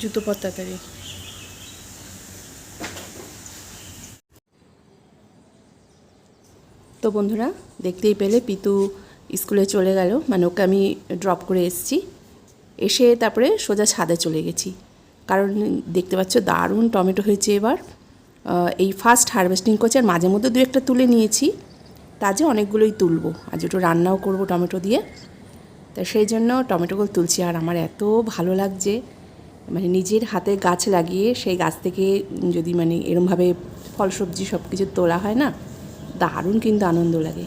জুতো পর। তাড়াতাড়ি তো বন্ধুরা, দেখতেই পেলে পিতু স্কুলে চলে গেল। মানে ওকে আমি ড্রপ করে এসেছি। এসে তারপরে সোজা ছাদে চলে গেছি। কারণ দেখতে পাচ্ছ দারুণ টমেটো হয়েছে এবার। এই ফার্স্ট হারভেস্টিং করছে আর মাঝে মধ্যে দু একটা তুলে নিয়েছি। তা যে অনেকগুলোই তুলবো। আজ একটু রান্নাও করব টমেটো দিয়ে। তা সেই জন্য টমেটোগুলো তুলছি আর আমার এত ভালো লাগছে। মানে নিজের হাতে গাছ লাগিয়ে সেই গাছ থেকে যদি মানে এরমভাবে ফল সবজি সব কিছু তোলা হয় না, দারুণ কিন্তু আনন্দ লাগে।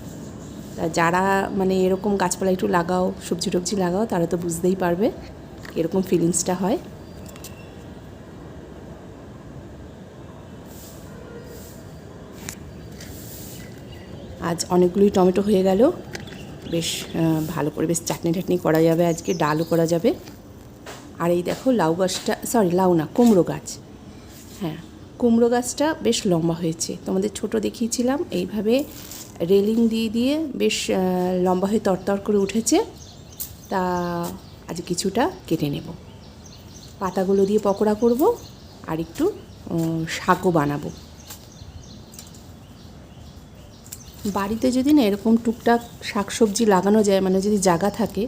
তা যারা মানে এরকম গাছপালা একটু লাগাও, সবজি টবজি লাগাও, তারা তো বুঝতেই পারবে এরকম ফিলিংসটা হয়। আজ অনেকগুলি টমেটো হয়ে গেল। বেশ ভালো করে বেশ চাটনি টাটনি করা যাবে আজকে, ডালও করা যাবে। আর এই দেখো লাউ গাছটা সরি লাউ না, কুমড়ো গাছ। হ্যাঁ কুমড়ো গাছটা বেশ লম্বা হয়েছে। তোমাদের ছোট দেখিয়েছিলাম, এইভাবে রেলিং দিয়ে দিয়ে বেশ লম্বা হয়ে তরতর করে উঠেছে। তা আজ কিছুটা কেটে নেব। পাতাগুলো দিয়ে পকোড়া করব আর একটু শাকও বানাবো। বাড়িতে যদি না এরকম টুকটাক শাকসবজি লাগানো যায় মানে যদি জায়গা থাকে,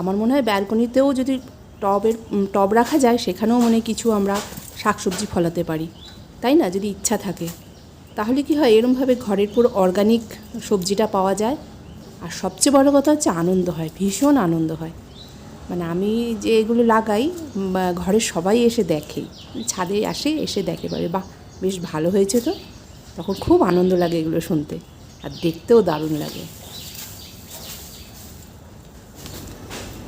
আমার মনে হয় ব্যালকনিতেও যদি টবের টব রাখা যায়, সেখানেও মনে কিছু আমরা শাকসবজি ফলাতে পারি। তাই না? যদি ইচ্ছা থাকে। তাহলে কি হয়, এরমভাবে ঘরের পুরো অর্গানিক সবজিটা পাওয়া যায়। আর সবচেয়ে বড় কথা হচ্ছে আনন্দ হয়, ভীষণ আনন্দ হয়। মানে আমি যে এগুলো লাগাই ঘরের সবাই এসে দেখে, ছাদে আসে, এসে দেখে, বলে, বাহ, বেশ ভালো হয়েছে তো। তখন খুব আনন্দ লাগে এগুলো শুনতে। আর দেখতেও দারুণ লাগে।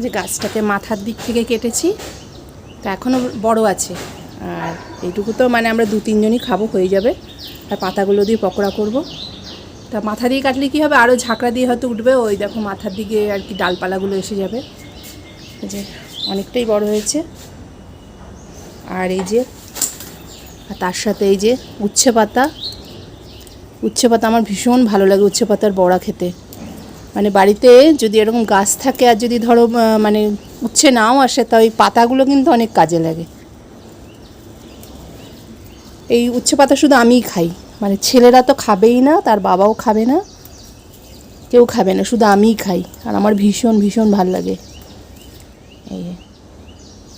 যে গাছটাকে মাথার দিক থেকে কেটেছি, তা এখনও বড় আছে। আর এইটুকু তো মানে আমরা দু তিনজনই খাব, হয়ে যাবে। আর পাতাগুলো দিয়ে পকোড়া করব। তা মাথা দিয়ে কাটলে কী হবে? আরও ঝাঁকড়া দিয়ে হয়তো উঠবে। ওই দেখো মাথার দিকে আর কি ডালপালাগুলো এসে যাবে। যে অনেকটাই বড় হয়েছে। আর এই যে, আর তার সাথে এই যে উচ্ছে পাতা। উচ্ছে পাতা আমার ভীষণ ভালো লাগে, উচ্ছে পাতার বড়া খেতে। মানে বাড়িতে যদি এরকম গাছ থাকে আর যদি ধরো মানে উচ্ছে নাও আসে, তা ওই পাতাগুলো কিন্তু অনেক কাজে লাগে। এই উচ্ছে পাতা শুধু আমিই খাই। মানে ছেলেরা তো খাবেই না, তার বাবাও খাবে না, কেউ খাবে না, শুধু আমিই খাই। আর আমার ভীষণ ভীষণ ভালো লাগে। এই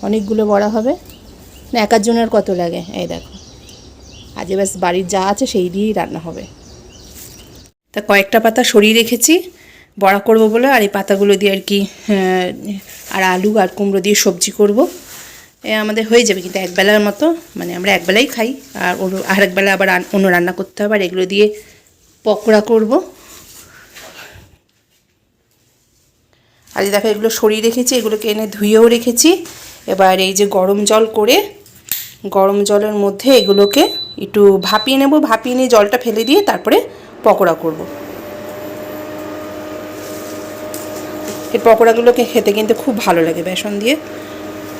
অনেকগুলো বড়া হবে। না একার জনের কত লাগে? এই দেখো। আজ ব্যাস বাড়ির যা আছে সেই দিয়েই রান্না হবে। তা কয়েকটা পাতা সরিয়ে রেখেছি। বড়া করব বলে আর এই পাতাগুলো দিয়ে আর কি আর আলু আর কুমড়ো দিয়ে সবজি করব। এ আমাদের হয়ে যাবে কিন্তু একবেলার মতো মানে আমরা একবেলাই খাই, আর আর একবেলা আবার অন্য রান্না করতে হবে, আর এগুলো দিয়ে পকোড়া করব। আর দেখো, এগুলো সরিয়ে রেখেছি, এগুলোকে এনে ধুয়েও রেখেছি। এবার এই যে গরম জল করে, গরম জলের মধ্যে এগুলোকে একটু ভাপিয়ে নেব, ভাপিয়ে নিয়ে জলটা ফেলে দিয়ে তারপরে পকোড়া করব। এই পকোড়াগুলোকে খেতে কিন্তু খুব ভালো লাগে বেসন দিয়ে।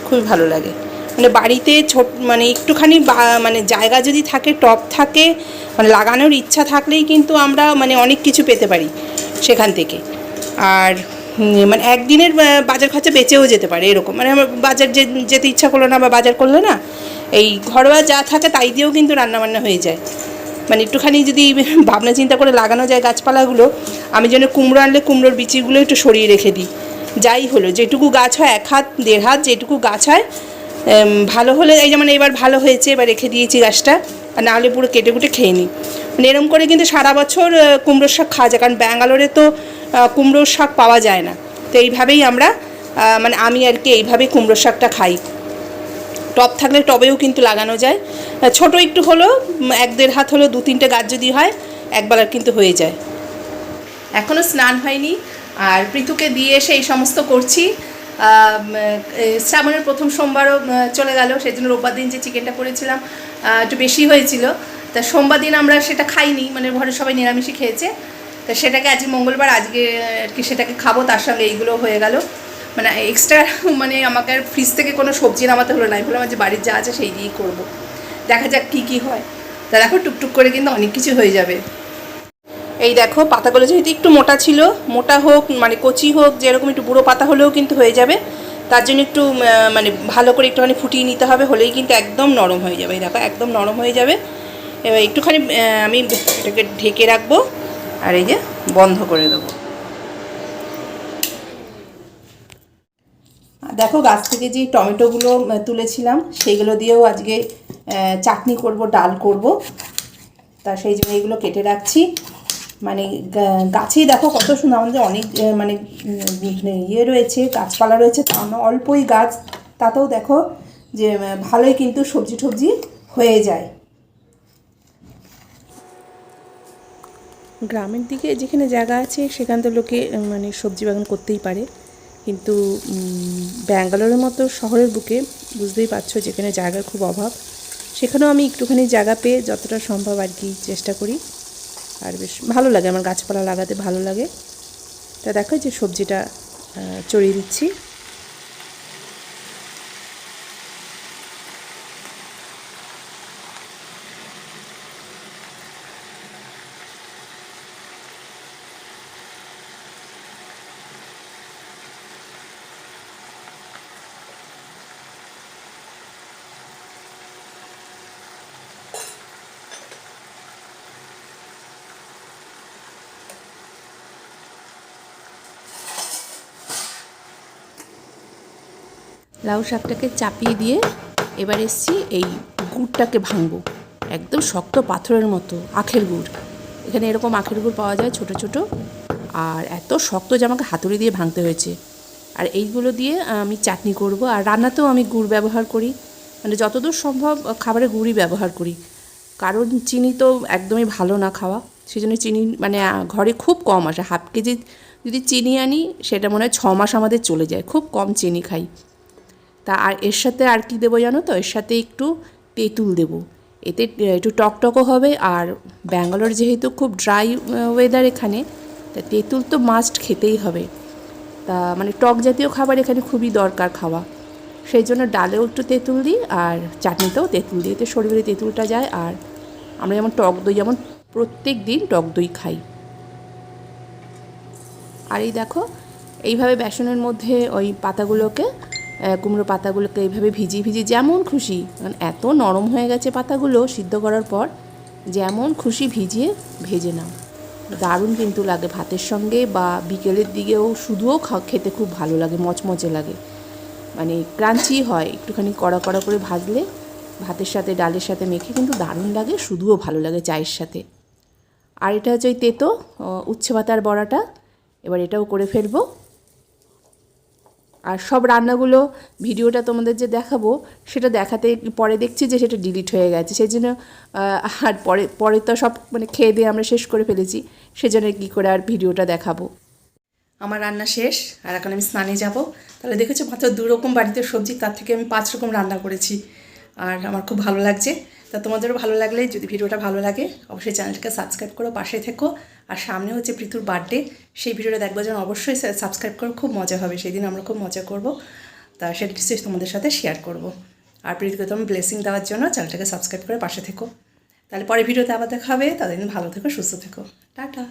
খুবই ভালো লাগে। মানে বাড়িতে ছোট মানে একটুখানি মানে জায়গা যদি থাকে টপ থাকে মানে লাগানোর ইচ্ছা থাকলেই কিন্তু আমরা মানে অনেক কিছু পেতে পারি সেখান থেকে। আর মানে একদিনের বাজার খরচা বেঁচেও যেতে পারে এরকম। মানে আমার বাজার যে, যেতে ইচ্ছা করল না বা বাজার করল না, এই ঘরোয়া যা থাকে তাই দিয়েও কিন্তু রান্নাবান্না হয়ে যায়। মানে একটুখানি যদি ভাবনা চিন্তা করে লাগানো যায় গাছপালাগুলো আমি যেন কুমড়ো আনলে কুমড়োর বিচিগুলো একটু সরিয়ে রেখে দিই। যাই হলো যেটুকু গাছ হয় এক হাত দেড় হাত যেটুকু গাছ হয় ভালো হলে এই যেমন এবার ভালো হয়েছে এবার রেখে দিয়েছি গাছটা আর নাহলে পুরো কেটে কুটে খেয়ে নিই। মানে এরম করে কিন্তু সারা বছর কুমড়োর শাক খাওয়া যায় কারণ ব্যাঙ্গালোরে তো কুমড়োর শাক পাওয়া যায় না। তো এইভাবেই আমরা মানে আমি আর কি এইভাবেই কুমড়োর শাকটা খাই। টব থাকলে টবেও কিন্তু লাগানো যায়। ছোট একটু উম, এক দেড় হাত হলেও দু তিনটে গাছ যদি হয় একবেলার কিন্তু হয়ে যায়। এখনও স্নান হয়নি। আর পৃথুকে দিয়ে এসে এই সমস্ত করছি। শ্রাবণের প্রথম সোমবারও চলে গেল। সেই জন্য রোববার দিন যে চিকেনটা করেছিলাম একটু বেশি হয়েছিল। তা সোমবার দিন আমরা সেটা খাইনি মানে ঘরে সবাই নিরামিষই খেয়েছে। তা সেটাকে আজকে মঙ্গলবার, আজকে আর কি সেটাকে খাব, তার সঙ্গে এইগুলো হয়ে গেল। মানে এক্সট্রা মানে আমাকে আর ফ্রিজ থেকে কোনো সবজি নামাতে হলো না। বললাম যে বাড়ির যা আছে সেই দিয়েই করব। দেখা যাক কী কী হয়। তা দেখো, টুকটুক করে কিন্তু অনেক কিছু হয়ে যাবে। এই দেখো, পাতাগুলো যেহেতু একটু মোটা ছিল, মোটা হোক মানে কচি হোক, যেরকম একটু বুড়ো পাতা হলেও কিন্তু হয়ে যাবে। তার জন্য একটু মানে ভালো করে একটুখানি ফুটিয়ে নিতে হবে, হলেই কিন্তু একদম নরম হয়ে যাবে। এই দেখো, একদম নরম হয়ে যাবে। এবার একটুখানি আমি এটাকে ঢেকে রাখব, আর এই যে বন্ধ করে দেবো। দেখো, গাছ থেকে যে টমেটোগুলো তুলেছিলাম সেইগুলো দিয়েও আজকে চাটনি করব, ডাল করব। তা সেই জন্য এগুলো কেটে রাখছি। মানে গাছেই দেখো কত সুন্দর। আমাদের অনেক মানে ইয়ে রয়েছে, গাছপালা রয়েছে তা অল্পই গাছ। তাতেও দেখো যে ভালোই কিন্তু সবজি টবজি হয়ে যায়। গ্রামের দিকে যেখানে জায়গা আছে, সেখান তো লোকে মানে সবজি বাগান করতেই পারে। কিন্তু ব্যাঙ্গালোরের মতো শহরের বুকে বুঝতেই পারছ যেখানে জায়গার খুব অভাব, সেখানেও আমি একটুখানি জায়গা পেয়ে যতটা সম্ভব আর কি চেষ্টা করি। আর বেশ ভালো লাগে আমার গাছপালা লাগাতে, ভালো লাগে। তা দেখো যে সবজিটা চড়িয়ে দিচ্ছি। লাউ শাকটাকে চাপিয়ে দিয়ে এবার এসছি এই গুড়টাকে ভাঙবো। একদম শক্ত পাথরের মতো, আখের গুড়। এখানে এরকম আখের গুড় পাওয়া যায় ছোট ছোট। আর এত শক্ত যে আমাকে হাতুড়ি দিয়ে ভাঙতে হয়েছে। আর এইগুলো দিয়ে আমি চাটনি করব। আর রান্নাতেও আমি গুড় ব্যবহার করি। মানে যতদূর সম্ভব খাবারে গুড়ই ব্যবহার করি। কারণ চিনি তো একদমই ভালো না খাওয়া। সেই জন্য চিনি মানে ঘরে খুব কম আসে। হাফ কেজি যদি চিনি আনি, সেটা মনে হয় ছ মাস আমাদের চলে যায়। খুব কম চিনি খাই। তা আর এর সাথে আর কি দেবো জানো তো? এর সাথে একটু তেঁতুল দেবো। এতে একটু টকটকও হবে আর ব্যাঙ্গালোর যেহেতু খুব ড্রাই ওয়েদার এখানে, তা তেঁতুল তো মাস্ট খেতেই হবে। তা মানে টক জাতীয় খাবার এখানে খুবই দরকার খাওয়া। সেই জন্য ডালেও একটু তেঁতুল দিই আর চাটনিতেও তেঁতুল দিই। এতে শরীরে তেঁতুলটা যায় আর আমরা যেমন টক দই, যেমন প্রত্যেক দিন টক দই খাই। আর এই দেখো, এইভাবে বেসনের মধ্যে ওই পাতাগুলোকে কুমড়ো পাতাগুলোকে এইভাবে ভিজিয়ে ভিজিয়ে যেমন খুশি, কারণ এত নরম হয়ে গেছে পাতাগুলো সিদ্ধ করার পর, যেমন খুশি ভিজিয়ে ভেজে নাও। দারুণ কিন্তু লাগে ভাতের সঙ্গে বা বিকেলের দিকেও শুধুও খেতে খুব ভালো লাগে, মচমচে লাগে। মানে ক্রাঞ্চি হয়, একটুখানি কড়া কড়া করে ভাজলে ভাতের সাথে, ডালের সাথে মেখে কিন্তু দারুণ লাগে, শুধুও ভালো লাগে চায়ের সাথে। আর এটা হচ্ছে ওই তেতো উচ্ছে পাতার বড়াটা, এবার এটাও করে ফেলব। আর সব রান্নাগুলো ভিডিওটা তোমাদের যে দেখাবো, সেটা দেখাতে পরে দেখছি যে সেটা ডিলিট হয়ে গেছে। সেই জন্য আর পরে পরে তো সব মানে খেয়ে দিয়ে আমরা শেষ করে ফেলেছি। সেজন্য কী করে আর ভিডিওটা দেখাবো। আমার রান্না শেষ, আর এখন আমি স্নানে যাব। তাহলে দেখেছ মাত্র দু রকম বাড়িতে সবজি, তার থেকে আমি পাঁচ রকম রান্না করেছি। আর আমার খুব ভালো লাগছে। তা তোমাদেরও ভালো লাগলে, যদি ভিডিওটা ভালো লাগে, অবশ্যই চ্যানেলটাকে সাবস্ক্রাইব করো পাশে থেকো। আর সামনে হচ্ছে পৃথুর বার্থডে সেই ভিডিওটা দেখবার জন্য অবশ্যই সাবস্ক্রাইব করো, খুব মজা হবে সেই দিন আমরা খুব মজা করব। তা সেটা নিশ্চয়ই তোমাদের সাথে শেয়ার করব। আর পৃথিবীকে তোমার ব্লেসিং দেওয়ার জন্য চ্যানেলটাকে সাবস্ক্রাইব করে পাশে থেকো। তাহলে পরে ভিডিওতে আবার দেখা হবে তাদের ভালো থেকো, সুস্থ থেকো। টাটা।